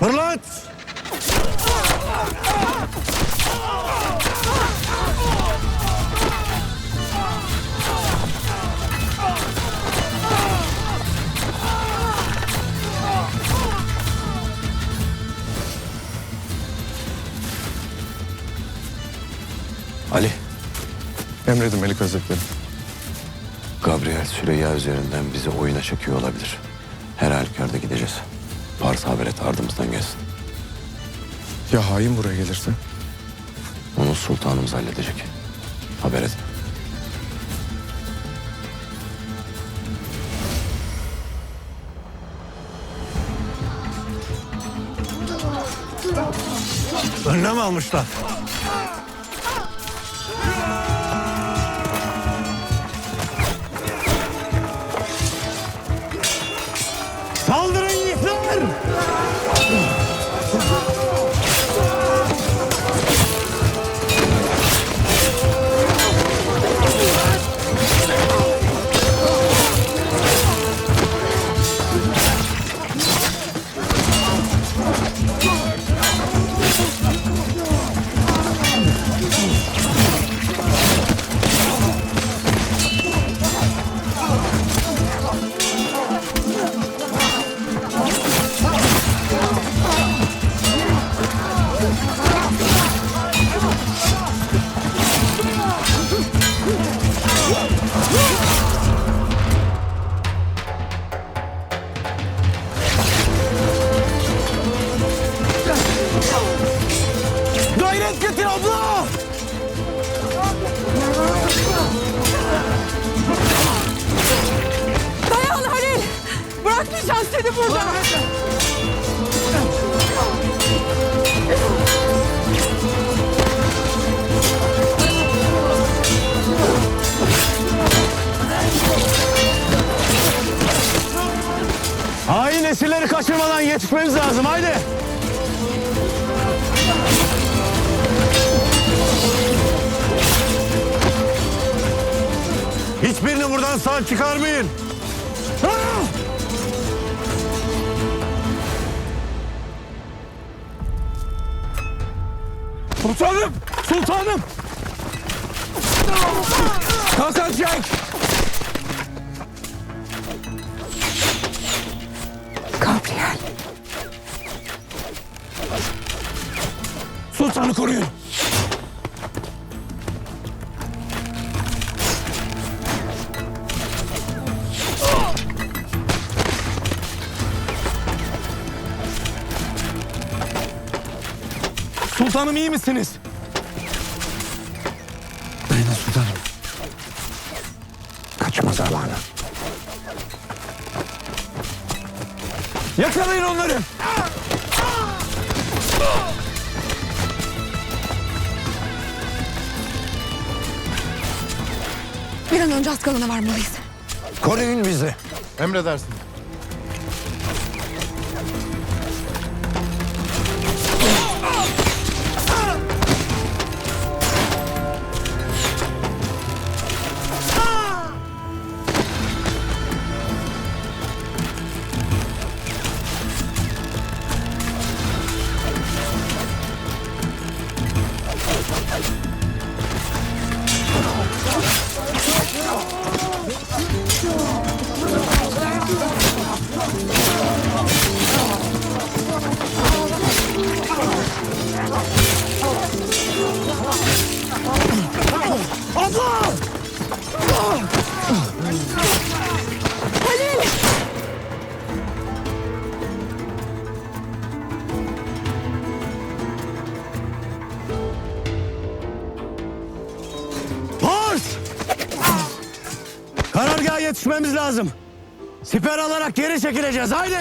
Fırlat! Ali, Emredin Melik Hazretleri. Gabriel Süreyya üzerinden bizi oyuna çekiyor olabilir. Her halükarda gideceğiz. Pars haber et ardımızdan gelsin. Ya hain buraya gelirse? Onu sultanımız halledecek. Haber et. Önlem almışlar. Bırakmayacağız seni burada. Hain esirleri kaçırmadan yetişmemiz lazım haydi. Hiçbirini buradan sağ çıkarmayın. Ah! Sultanım! Sultanım! Çek! Gabriel. Sultanı koruyun. Sultanım iyi misiniz? Dayanın sultanım. Kaçma zamanı. Yakalayın onları. Bir an önce Askalın'a varmalıyız. Koruyun bizi. Emredersin. Yetişmemiz lazım. Siper alarak geri çekileceğiz. Haydi.